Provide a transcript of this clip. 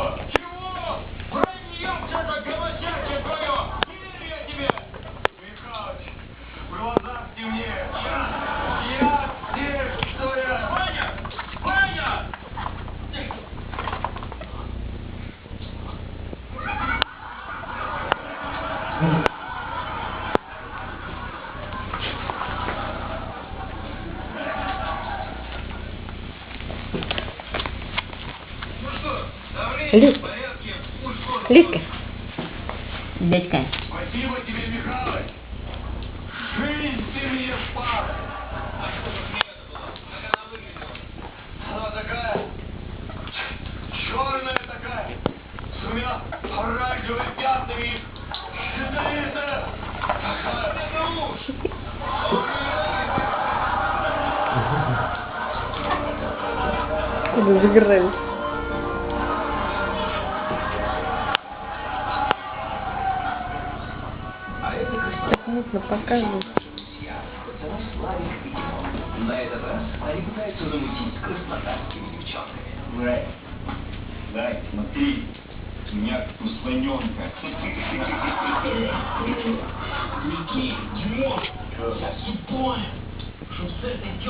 ну! Чего? Враньем что-то голосящее твое! Не верю я тебе! Михалыч, в глазах темнее! Я, здесь, что я... Ваня! Ваня! Ну что, давление Лид. в порядке, пульс тоже Лидка. Дядька. Спасибо тебе, Михалыч! Жизнь ты мне спас! А что же мне это было? Как она выглядела? Она такая... Черная такая, с двумя оранжевыми пятнами. Ядовитая! Какая это уж! Куда загорались? Мутно показывают. На этот раз они пытаются замутить краснодарскими девчонками. Рэй, дай, смотри, у меня слоненка. Ники, Димон, я понял, что с этой